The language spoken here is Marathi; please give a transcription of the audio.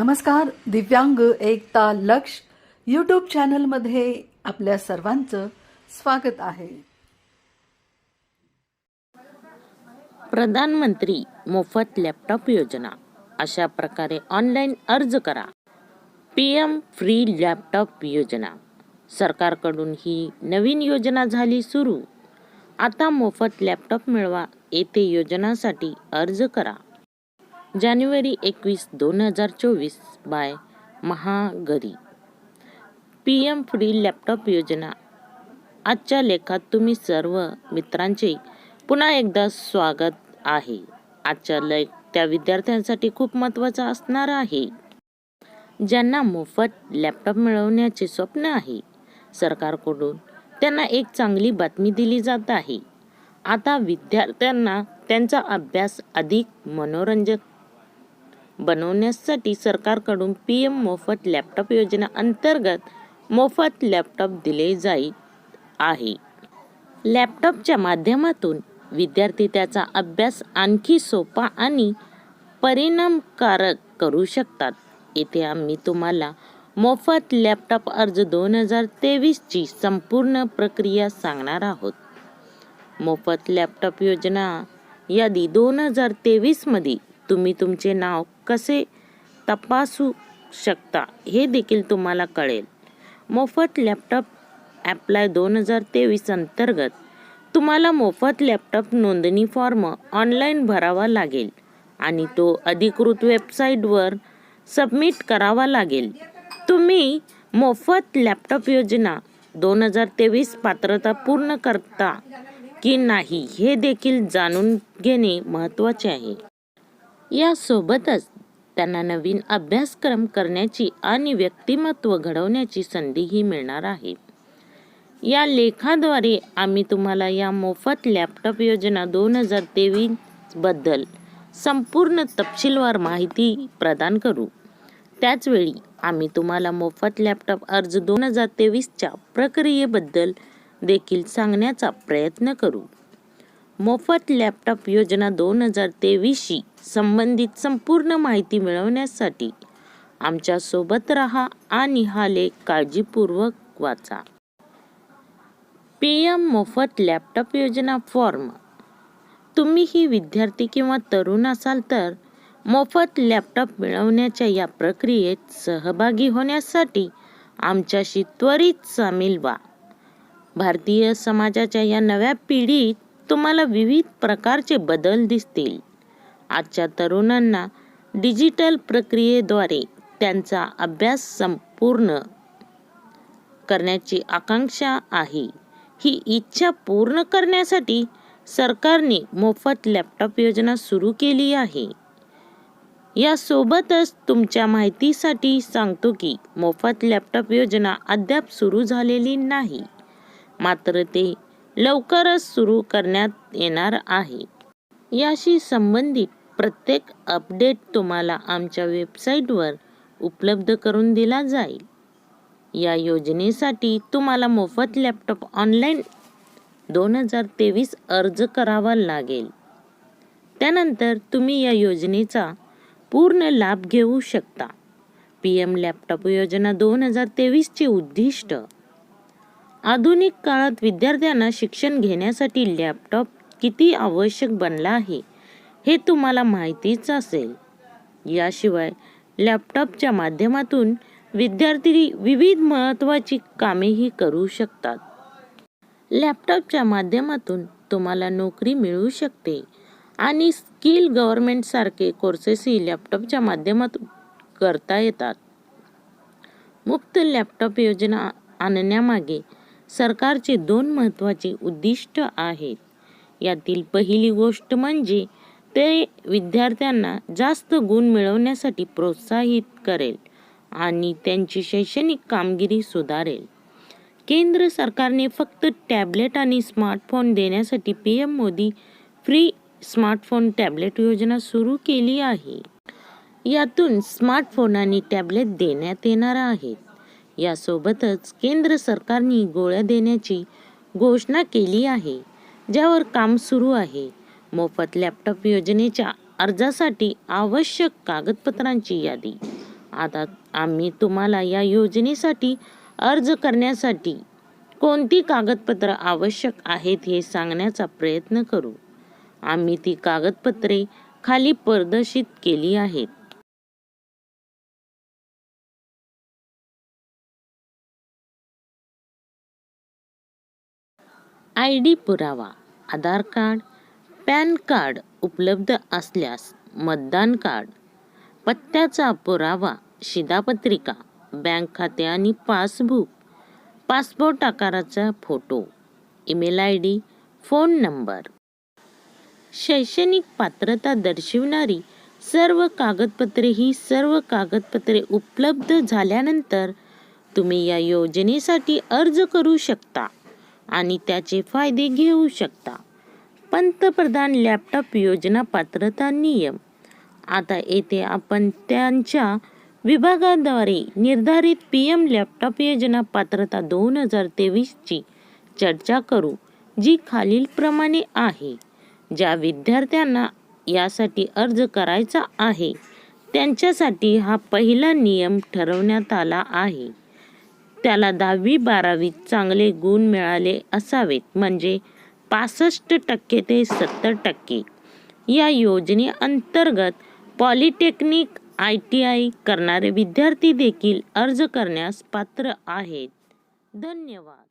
नमस्कार दिव्यांग एकता लक्ष यूट्यूब चॅनलमध्ये आपल्या सर्वांचं स्वागत आहे. प्रधानमंत्री मोफत लॅपटॉप योजना. अशा प्रकारे ऑनलाईन अर्ज करा. पी एम फ्री लॅपटॉप योजना. सरकारकडून ही नवीन योजना झाली सुरू. आता मोफत लॅपटॉप मिळवा येथे योजनासाठी अर्ज करा. जानेवारी एकवीस दोन हजार चोवीस बाय महागरी. पी एम फ्री लॅपटॉप योजना. आजच्या लेखात तुम्ही सर्व मित्रांचे पुन्हा एकदा स्वागत आहे. आजच्या लेख त्या विद्यार्थ्यांसाठी खूप महत्त्वाचा असणार आहे. ज्यांना मोफत लॅपटॉप मिळवण्याचे स्वप्न आहे सरकारकडून त्यांना एक चांगली बातमी दिली जात आहे. आता विद्यार्थ्यांना त्यांचा अभ्यास अधिक मनोरंजक बनवण्यासाठी सरकारकडून पी एम मोफत लॅपटॉप योजना अंतर्गत मोफत लॅपटॉप दिले जाईल आहे. लॅपटॉपच्या माध्यमातून विद्यार्थी त्याचा अभ्यास आणखी सोपा आणि परिणामकारक करू शकतात. येथे आम्ही तुम्हाला मोफत लॅपटॉप अर्ज दोन हजार तेवीसची संपूर्ण प्रक्रिया सांगणार आहोत. मोफत लॅपटॉप योजना यादी दोन हजार तेवीसमध्ये तुम्ही तुमचे नाव कसे तपासू शकता हे देखील तुम्हाला कळेल. मोफत लॅपटॉप ॲप्लाय दोन हजार तेवीस अंतर्गत तुम्हाला मोफत लॅपटॉप नोंदणी फॉर्म ऑनलाईन भरावा लागेल आणि तो अधिकृत वेबसाईटवर सबमिट करावा लागेल. तुम्ही मोफत लॅपटॉप योजना दोन हजार तेवीस पात्रता पूर्ण करता की नाही हे देखील जाणून घेणे महत्त्वाचे आहे. यासोबतच त्यांना नवीन अभ्यासक्रम करण्याची आणि व्यक्तिमत्व घडवण्याची संधीही मिळणार आहे. या लेखाद्वारे आम्ही तुम्हाला या मोफत लॅपटॉप योजना दोन हजार तेवीसबद्दल संपूर्ण तपशीलवार माहिती प्रदान करू. त्याचवेळी आम्ही तुम्हाला मोफत लॅपटॉप अर्ज दोन हजार तेवीसच्या प्रक्रियेबद्दल देखील सांगण्याचा प्रयत्न करू. मोफत लॅपटॉप योजना दोन हजार तेवीसशी संबंधित संपूर्ण माहिती मिळवण्यासाठी आमच्यासोबत राहा आणि हा लेख काळजीपूर्वक वाचा. पी एम मोफत लॅपटॉप योजना फॉर्म. तुम्हीही विद्यार्थी किंवा तरुण असाल तर मोफत लॅपटॉप मिळवण्याच्या या प्रक्रियेत सहभागी होण्यासाठी आमच्याशी त्वरित सामील व्हा. भारतीय समाजाच्या या नव्या पिढीत तुम्हाला विविध प्रकारचे बदल दिसतील. आजच्या तरुणांना डिजिटल प्रक्रियेद्वारे त्यांचा अभ्यास संपूर्ण करण्याची आकांक्षा आहे. ही इच्छा पूर्ण करण्यासाठी सरकारने मोफत लॅपटॉप योजना सुरू केली आहे. यासोबतच तुमच्या माहितीसाठी सांगतो की मोफत लॅपटॉप योजना अद्याप सुरू झालेली नाही. मात्र ते लवकरच सुरू करण्यात येणार आहे. याशी संबंधित प्रत्येक अपडेट तुम्हाला आमच्या वेबसाईटवर उपलब्ध करून दिला जाईल. या योजनेसाठी तुम्हाला मोफत लॅपटॉप ऑनलाईन दोन हजार तेवीस अर्ज करावा लागेल. त्यानंतर तुम्ही या योजनेचा पूर्ण लाभ घेऊ शकता. पी एम लॅपटॉप योजना दोन हजार तेवीसचे उद्दिष्ट आधुनिक काळात विद्यार्थ्यांना शिक्षण घेण्यासाठी लॅपटॉप किती आवश्यक बनला आहे हे तुम्हाला माहितीच असेल. याशिवाय लॅपटॉपच्या माध्यमातून विद्यार्थी विविध महत्त्वाची कामेही करू शकतात. लॅपटॉपच्या माध्यमातून तुम्हाला नोकरी मिळू शकते आणि स्किल गव्हर्मेंटसारखे कोर्सेसही लॅपटॉपच्या माध्यमातून करता येतात. मुक्त लॅपटॉप योजना आणण्यामागे सरकारचे दोन महत्त्वाचे उद्दिष्ट आहेत. यातील पहिली गोष्ट म्हणजे ते विद्यार्थ्यांना जास्त गुण मिळवण्यासाठी प्रोत्साहित करेल आणि त्यांची शैक्षणिक कामगिरी सुधारेल. केंद्र सरकारने फक्त टॅबलेट आणि स्मार्टफोन देण्यासाठी P M Modi free smartphone tablet योजना सुरू केली आहे. यातून स्मार्टफोन आणि टॅबलेट देण्यात येणार आहेत. यासोबतच केंद्र सरकारने गोळ्या देण्याची घोषणा केली आहे ज्यावर काम सुरू आहे. मोफत लॅपटॉप योजनेच्या अर्जासाठी आवश्यक कागदपत्रांची यादी. आता आम्ही तुम्हाला या योजनेसाठी अर्ज करण्यासाठी कोणती कागदपत्र आवश्यक आहेत हे सांगण्याचा प्रयत्न करू. आम्ही ती कागदपत्रे खाली प्रदर्शित केली आहेत. आय डी पुरावा आधार कार्ड पॅन कार्ड उपलब्ध असल्यास मतदान कार्ड पत्त्याचा पुरावा शिधापत्रिका बँक खाते आणि पासबुक पासपोर्ट आकाराचा photo email I D phone number. शैक्षणिक पात्रता दर्शविणारी सर्व कागदपत्रे ही सर्व कागदपत्रे उपलब्ध झाल्यानंतर तुम्ही या योजनेसाठी अर्ज करू शकता. आणि त्याचे फायदे घेऊ शकता. पंतप्रधान लॅपटॉप योजना पात्रता नियम. आता येथे आपण त्यांच्या विभागाद्वारे निर्धारित पी एम लॅपटॉप योजना पात्रता दोन हजार तेवीसची चर्चा करू जी खालीलप्रमाणे आहे. ज्या विद्यार्थ्यांना यासाठी अर्ज करायचा आहे त्यांच्यासाठी हा पहिला नियम ठरवण्यात आला आहे. त्याला दहावी बारावीत चांगले गुण मिळाले असावेत. म्हणजे पासष्ट टक्के ते सत्तर टक्के. या योजनेअंतर्गत पॉलिटेक्निक आय टी आय करणारे विद्यार्थी देखील अर्ज करण्यास पात्र आहेत. धन्यवाद.